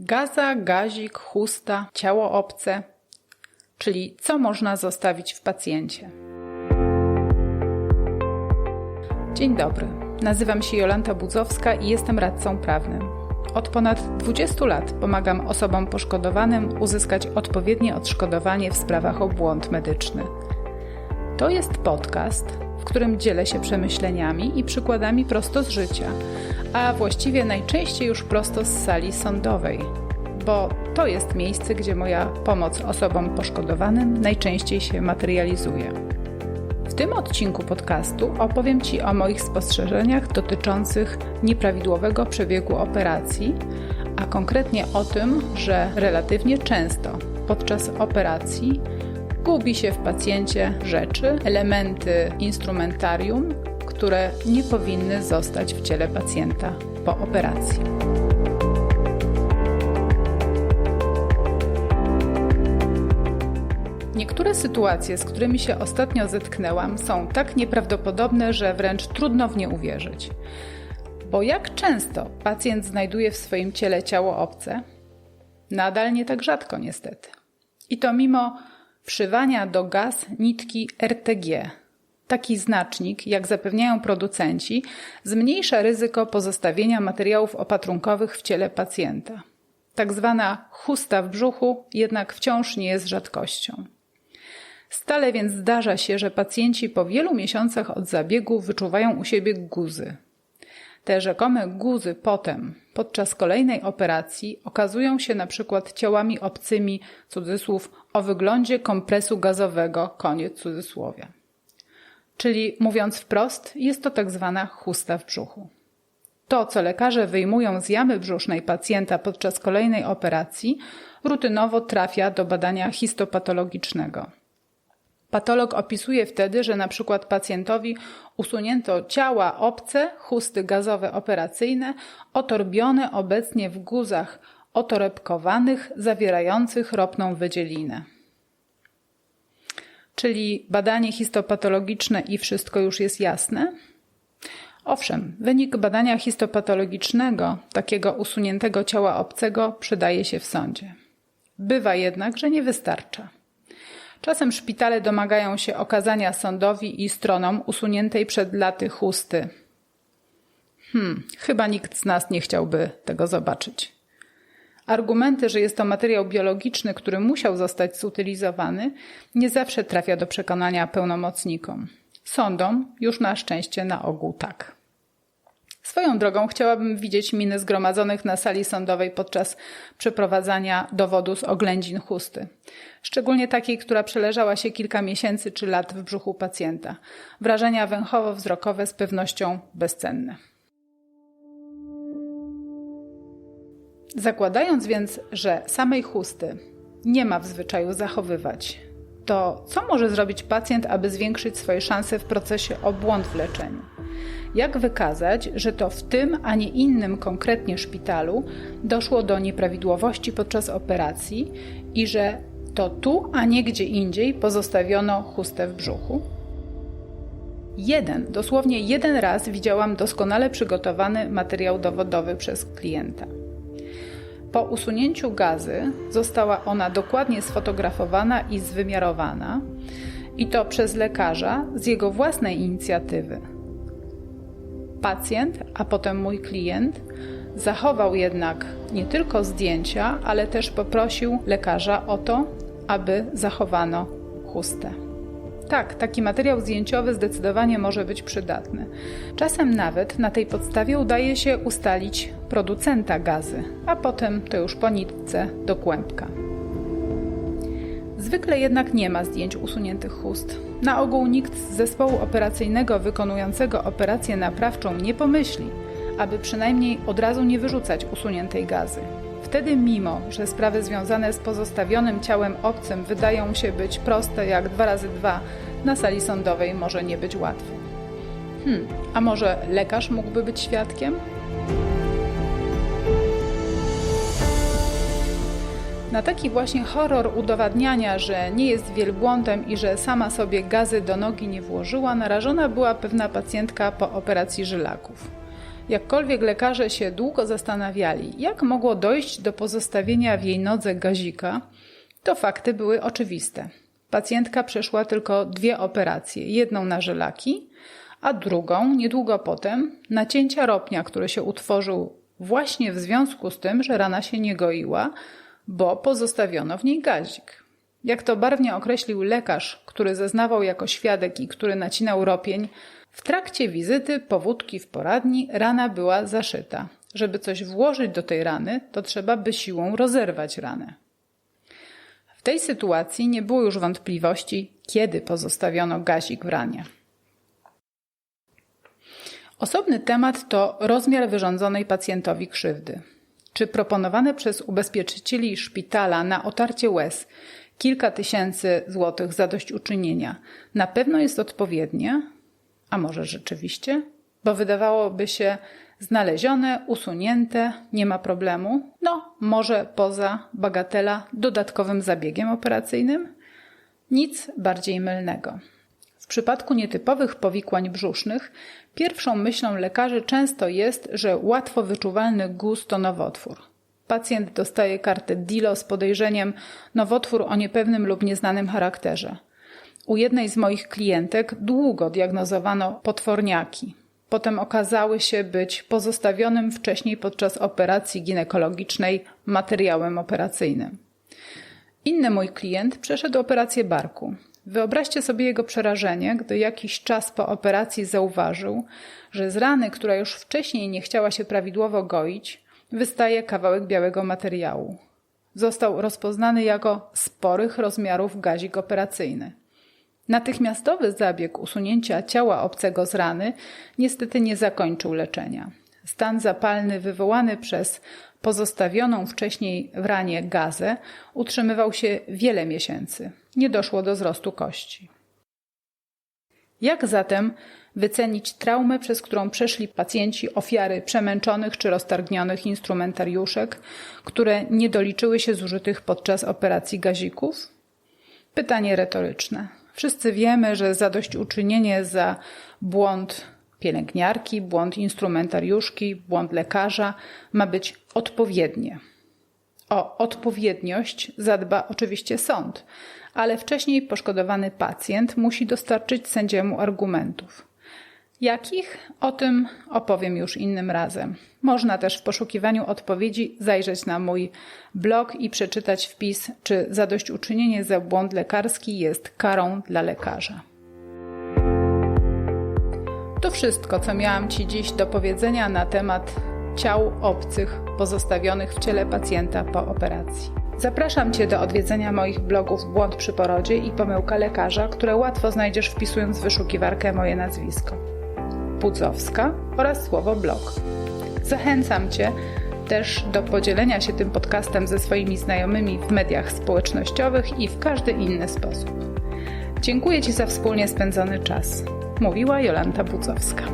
Gaza, gazik, chusta, ciało obce, czyli co można zostawić w pacjencie. Dzień dobry, nazywam się Jolanta Budzowska i jestem radcą prawnym. Od ponad 20 lat pomagam osobom poszkodowanym uzyskać odpowiednie odszkodowanie w sprawach o błąd medyczny. To jest podcast, w którym dzielę się przemyśleniami i przykładami prosto z życia, a właściwie najczęściej już prosto z sali sądowej, bo to jest miejsce, gdzie moja pomoc osobom poszkodowanym najczęściej się materializuje. W tym odcinku podcastu opowiem Ci o moich spostrzeżeniach dotyczących nieprawidłowego przebiegu operacji, a konkretnie o tym, że relatywnie często podczas operacji gubi się w pacjencie rzeczy, elementy instrumentarium, które nie powinny zostać w ciele pacjenta po operacji. Niektóre sytuacje, z którymi się ostatnio zetknęłam, są tak nieprawdopodobne, że wręcz trudno w nie uwierzyć. Bo jak często pacjent znajduje w swoim ciele ciało obce? Nadal nie tak rzadko, niestety. I to mimo wszywania do gaz nitki RTG. Taki znacznik, jak zapewniają producenci, zmniejsza ryzyko pozostawienia materiałów opatrunkowych w ciele pacjenta. Tak zwana chusta w brzuchu jednak wciąż nie jest rzadkością. Stale więc zdarza się, że pacjenci po wielu miesiącach od zabiegu wyczuwają u siebie guzy. Te rzekome guzy potem, podczas kolejnej operacji, okazują się na przykład ciałami obcymi, cudzysłów, o wyglądzie kompresu gazowego, koniec cudzysłowia. Czyli mówiąc wprost, jest to tak zwana chusta w brzuchu. To, co lekarze wyjmują z jamy brzusznej pacjenta podczas kolejnej operacji, rutynowo trafia do badania histopatologicznego. Patolog opisuje wtedy, że na przykład pacjentowi usunięto ciała obce, chusty gazowe operacyjne, otorbione obecnie w guzach otorebkowanych, zawierających ropną wydzielinę. Czyli badanie histopatologiczne i wszystko już jest jasne? Owszem, wynik badania histopatologicznego takiego usuniętego ciała obcego przydaje się w sądzie. Bywa jednak, że nie wystarcza. Czasem szpitale domagają się okazania sądowi i stronom usuniętej przed laty chusty. Hmm, chyba nikt z nas nie chciałby tego zobaczyć. Argumenty, że jest to materiał biologiczny, który musiał zostać zutylizowany, nie zawsze trafia do przekonania pełnomocnikom. Sądom już na szczęście na ogół tak. Swoją drogą chciałabym widzieć miny zgromadzonych na sali sądowej podczas przeprowadzania dowodu z oględzin chusty. Szczególnie takiej, która przeleżała się kilka miesięcy czy lat w brzuchu pacjenta. Wrażenia węchowo-wzrokowe z pewnością bezcenne. Zakładając więc, że samej chusty nie ma w zwyczaju zachowywać, to co może zrobić pacjent, aby zwiększyć swoje szanse w procesie o błąd w leczeniu? Jak wykazać, że to w tym, a nie innym konkretnie szpitalu doszło do nieprawidłowości podczas operacji i że to tu, a nie gdzie indziej pozostawiono chustę w brzuchu? Jeden, dosłownie jeden raz widziałam doskonale przygotowany materiał dowodowy przez klienta. Po usunięciu gazy została ona dokładnie sfotografowana i zwymiarowana, i to przez lekarza z jego własnej inicjatywy. Pacjent, a potem mój klient, zachował jednak nie tylko zdjęcia, ale też poprosił lekarza o to, aby zachowano chustę. Tak, taki materiał zdjęciowy zdecydowanie może być przydatny. Czasem nawet na tej podstawie udaje się ustalić producenta gazy, a potem to już po nitce do kłębka. Zwykle jednak nie ma zdjęć usuniętych chust. Na ogół nikt z zespołu operacyjnego wykonującego operację naprawczą nie pomyśli, aby przynajmniej od razu nie wyrzucać usuniętej gazy. Wtedy, mimo że sprawy związane z pozostawionym ciałem obcym wydają się być proste jak dwa razy dwa, na sali sądowej może nie być łatwo. Hmm, a może lekarz mógłby być świadkiem? Na taki właśnie horror udowadniania, że nie jest wielbłądem i że sama sobie gazy do nogi nie włożyła, narażona była pewna pacjentka po operacji żylaków. Jakkolwiek lekarze się długo zastanawiali, jak mogło dojść do pozostawienia w jej nodze gazika, to fakty były oczywiste. Pacjentka przeszła tylko dwie operacje: jedną na żelaki, a drugą niedługo potem nacięcia ropnia, który się utworzył właśnie w związku z tym, że rana się nie goiła, bo pozostawiono w niej gazik. Jak to barwnie określił lekarz, który zeznawał jako świadek i który nacinał ropień, w trakcie wizyty powódki w poradni rana była zaszyta. Żeby coś włożyć do tej rany, to trzeba by siłą rozerwać ranę. W tej sytuacji nie było już wątpliwości, kiedy pozostawiono gazik w ranie. Osobny temat to rozmiar wyrządzonej pacjentowi krzywdy. Czy proponowane przez ubezpieczycieli szpitala na otarcie łez kilka tysięcy złotych zadośćuczynienia na pewno jest odpowiednie? A może rzeczywiście? Bo wydawałoby się znalezione, usunięte, nie ma problemu. No, może poza bagatela dodatkowym zabiegiem operacyjnym? Nic bardziej mylnego. W przypadku nietypowych powikłań brzusznych pierwszą myślą lekarzy często jest, że łatwo wyczuwalny guz to nowotwór. Pacjent dostaje kartę DILO z podejrzeniem nowotwór o niepewnym lub nieznanym charakterze. U jednej z moich klientek długo diagnozowano potworniaki. Potem okazały się być pozostawionym wcześniej podczas operacji ginekologicznej materiałem operacyjnym. Inny mój klient przeszedł operację barku. Wyobraźcie sobie jego przerażenie, gdy jakiś czas po operacji zauważył, że z rany, która już wcześniej nie chciała się prawidłowo goić, wystaje kawałek białego materiału. Został rozpoznany jako sporych rozmiarów gazik operacyjny. Natychmiastowy zabieg usunięcia ciała obcego z rany niestety nie zakończył leczenia. Stan zapalny wywołany przez pozostawioną wcześniej w ranie gazę utrzymywał się wiele miesięcy. Nie doszło do wzrostu kości. Jak zatem wycenić traumę, przez którą przeszli pacjenci ofiary przemęczonych czy roztargnionych instrumentariuszek, które nie doliczyły się zużytych podczas operacji gazików? Pytanie retoryczne. Wszyscy wiemy, że zadośćuczynienie za błąd pielęgniarki, błąd instrumentariuszki, błąd lekarza ma być odpowiednie. O odpowiedniość zadba oczywiście sąd, ale wcześniej poszkodowany pacjent musi dostarczyć sędziemu argumentów. Jakich? O tym opowiem już innym razem. Można też w poszukiwaniu odpowiedzi zajrzeć na mój blog i przeczytać wpis, czy zadośćuczynienie za błąd lekarski jest karą dla lekarza. To wszystko, co miałam Ci dziś do powiedzenia na temat ciał obcych pozostawionych w ciele pacjenta po operacji. Zapraszam Cię do odwiedzenia moich blogów Błąd przy porodzie i Pomyłka lekarza, które łatwo znajdziesz wpisując w wyszukiwarkę moje nazwisko. Pudzowska oraz słowo blog. Zachęcam Cię też do podzielenia się tym podcastem ze swoimi znajomymi w mediach społecznościowych i w każdy inny sposób. Dziękuję Ci za wspólnie spędzony czas. Mówiła Jolanta Bucowska.